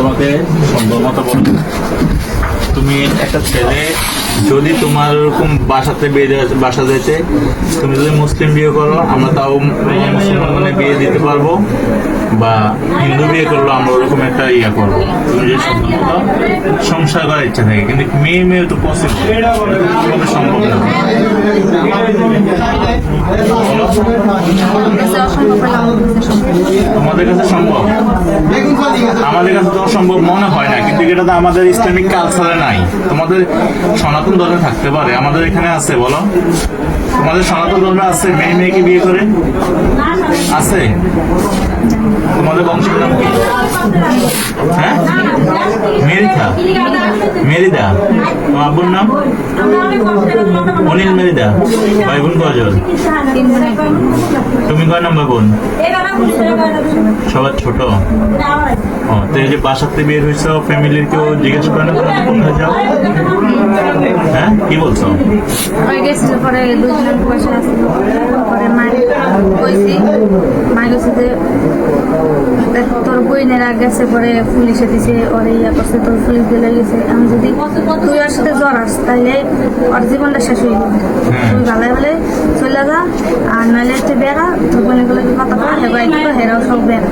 তোমাকে মতো বলব তুমি একটা ছেলে, যদি তোমার ওরকম বাসাতে বিয়ে বাসা যেতে তুমি যদি মুসলিম বিয়ে করো, আমরা তাও মুসলমান মানে বিয়ে দিতে পারব, বা হিন্দু বিয়ে করল আমরা ওরকম একটা ইয়া করব। তুমি যে সংসার করার ইচ্ছা থাকে, কিন্তু মেয়ে মেয়ে তো পসিবল সম্ভব না। আমার কাছে সম্ভব? সম্ভব মনে হয় না, কিন্তু এটা তো আমাদের ইসলামিক কালচারে নাই। তোমাদের সনাতন ধর্মে থাকতে পারে। আমাদের এখানে আছে, বলো। তোমাদের সনাতন ধর্মে আছে মেয়ে মেয়েকে বিয়ে করে? আছে? তোমাদের বংশের নাম কি? হ্যাঁ? মেরিথা। মেরিদা। তোমার আব্বুর নাম? অনিল মেরিদা। ভাই বোন কজন তুমি কয় নাম্বার বোন? সবার ছোট। ও, তো এই যে বাসাতে বের হয়েছ, ফ্যামিলির কেউ জিজ্ঞেস করে না তোমাকে কোথায় যাও? হ্যাঁ? কি বলছো? পরে দুজনের পয়সা আসছিল পরে মায়ের কইছি কাছে যে দেখ, তোর বইনেরা গেছে পরে পুলিশে দিছে ওরে ইয়া করছে তোর পুলিশ দিলে গেছে। আমি যদি তুই ওর সাথে জড়াস তাহলে ওর জীবনটা শেষ হয়ে যাবে। তুই ভালো বলে চলে যা আর নাহলে তুই বেড়া তোর বোনেরগুলো কথা কয় হেবাই তো হেরাও সব বেড়া।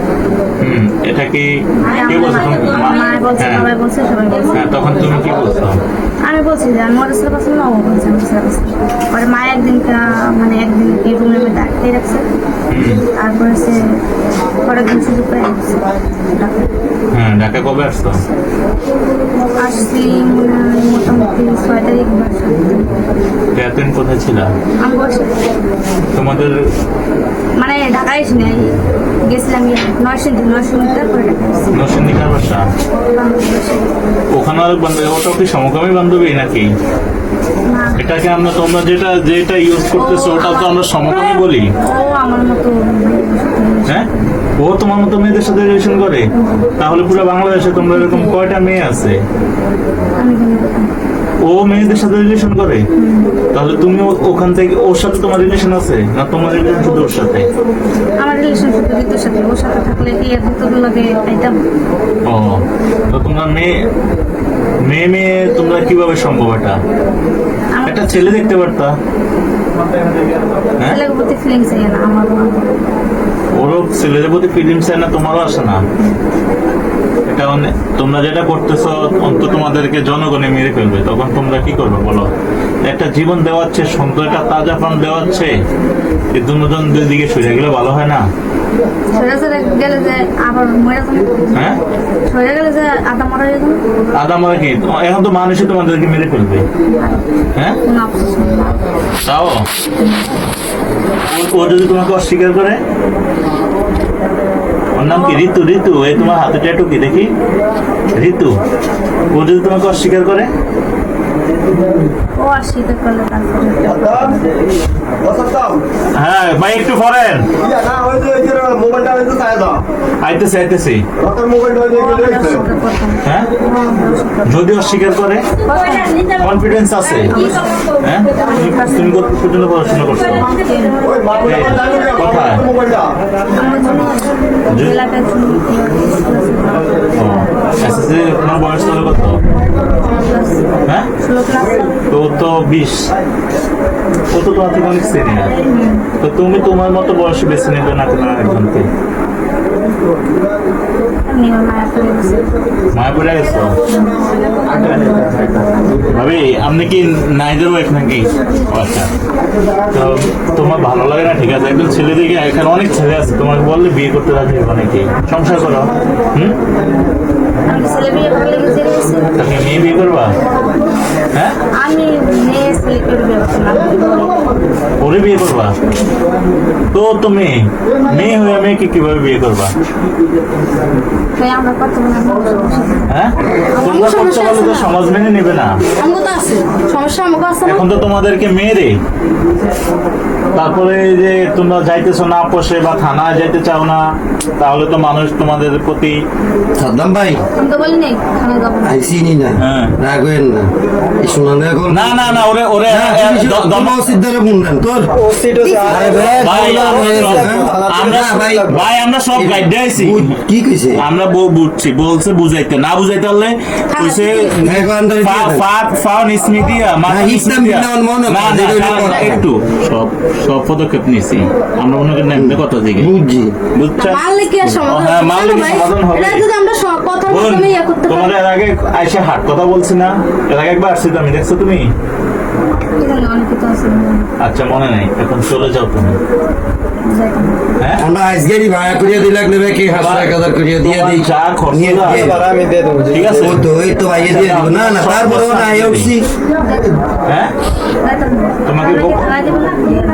এটা কি কে বলছো? মা- বলছে হ্যাঁ। বাবাই বলছে সবাই বলছে। হ্যাঁ তখন তুমি কি বলছো? আমি বলছি যে আমি ওর পাশে নব বলছি আমি পছন্দ পরে মা একদিনটা মানে একদিন এই রুমের মধ্যে আটকে রাখছে। তারপরে সে পরের দিন শুধু পেয়ে হ্যাঁ ঢাকা কবে আসতো আসছি মোটামুটি ছয় তারিখ। এতদিন কোথায় ছিল? আমি বসে তোমাদের মানে ঢাকায় এসে নেই গেছিলাম নরসিংদী নরসিংদী তারপরে ঢাকা এসেছি নরসিংদীকার বাসা? ওখানে আর বান্ধবী ওটাও কি সমকামী বান্ধবী নাকি? এটাকে আমরা তোমরা যেটা যেটা ইউজ করতেছো ওটা তো আমরা সমকামী বলি। হ্যাঁ? ও তোমার মতো মেয়েদের সাথে রিলেশন করে? তাহলে পুরো বাংলাদেশে তোমরা এরকম কয়টা মেয়ে আছে? ও মেয়েদের সাথে রিলেশন করে? তাহলে তুমি ওখান থেকে ওর সাথে তোমার রিলেশন আছে? না তোমার রিলেশন শুধু ওর সাথে? আমার রিলেশন শুধু ঋতুর সাথে। ওর সাথে থাকলে কি তোর লগে পাইতাম? ও তো তোমরা মেয়ে মেয়ে মেয়ে তোমরা কীভাবে সম্ভব এটা? একটা ছেলে দেখতে পারতা? হ্যাঁ? ওরও ছেলেদের প্রতি ফিলিংস না তোমারও আসে না। এটা মানে তোমরা যেটা করতেছ অন্ত তোমাদেরকে জনগণে মেরে ফেলবে। তখন তোমরা কি করবে বলো? জীবন দেওয়াচ্ছে সুন্দর একটা তাজা প্রাণ দেওয়াচ্ছে এই দুজন দুই দিকে সরে গেলে ভালো হয় না? হ্যাঁ? আদা কি? এখন তো মানুষই তোমাদেরকে মেরে ফেলবে। হ্যাঁ? তাও? ও- ও যদি তোমাকে অস্বীকার করে? ওর নাম কি? ঋতু ঋতু? এই তোমার হাতে ট্যাটু কি? দেখি। ঋতু? ও যদি তোমাকে অস্বীকার করে? হ্যাঁ ভাই একটু দাও আইতেছে আইতেছে। হ্যাঁ? যদি অস্বীকার করে কনফিডেন্স আছে। হ্যাঁ? তুমি তুমি কত পর্যন্ত পড়াশোনা করছ? কোথায়? এসএসসি তোমার বয়স তাহলে কত? ও তো বিশ। ও তো তোমার অনেক তো তুমি তোমার মতো বয়সে বেছে নেবে না তোমার একজনকে নিয়ে মায়া করে গেছে ভাবি আপনি কি নাইদের ওয়াইফ নাকি? আচ্ছা। তো তোমার ভালো লাগে না ঠিক আছে। একজন ছেলে দিকে এখানে অনেক ছেলে আছে তোমাকে বললে বিয়ে করতে রাজি হবে নাকি? সংসার করো। হুম? ছেলে বিয়ে ভালো লেগেছে তুমি মেয়ে বিয়ে করবা? হ্যাঁ? আমি মেয়ে ছেলে করে বিয়ে করতে না। ওরে বিয়ে করবা? তো তুমি মেয়ে হয়ে মেয়েকে কীভাবে বিয়ে করবা? তাই আমরা কত মনে হ্যাঁ তোমরা করতে পারলে তো সমাজ মেনে নেবে না। এখন তো তোমাদেরকে মেরে তারপরে যে তোমরা যাইতেছো না পোষে বা থানায় যাইতে চাও না তাহলে তো মানুষ তোমাদের প্রতি সাদ্দাম ভাই। আমি না। না। হ্যাঁ। রাগ না। না না না ওরে ওরে দম- ভাই, আমরা সব গাইড কি কইছে? আমরা বুঝছি বলছে বুঝাইতে। না বুঝাইতে কইছে ফাউন কথা। একটু সব সব পদক্ষেপ নিছি। আমরা মনে করি নেমতে কত দিকে। বুঝছি। বুঝছ হ্যাঁ? সমাধান হবে? আমরা সব ইয়ে তোমার এর আগে আইসা হাট কথা বলছি না। এর আগে একবার আসছি আমি দেখছ তুমি? আচ্ছা মনে নাই। এখন চলে যাও তুমি। হ্যাঁ? আমরা আজকেরই ভাড়া করিয়া দিলাম নেবে কি হাজার এক হাজার করিয়া দিয়ে দিই। যা খরচ নিয়ে দিয়ে দিই। আমি দিয়ে দেবো ঠিক আছে? ও তো ওই তো ভাইয়ে দিয়ে দিব। না না তারপরেও না আই হ্যাঁ? তোমাকে থানায় কি বক- থানায় দিবো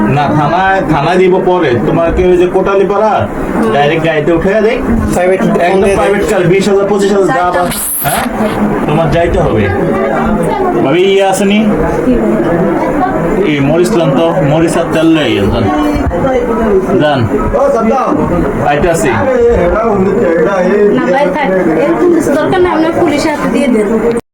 না? থানায় থানায় দিব পরে। তোমাকে ওই যে কোটালি পাড়া? ডাইরেক্ট গাড়িতে উঠে দেখ একদম প্রাইভেট কার বিশ হাজার পঁচিশ হাজার যা হ্যাঁ? তোমার যাইতে হবে। ভাবি ইয়ে আসেনি এই মরিচ তো, মরিচ আর তেল লই যান যান আইতে আসি না, ভাই, থাক। এরকম দরকার না আমরা পুলিশের হাতে দিয়ে দেবো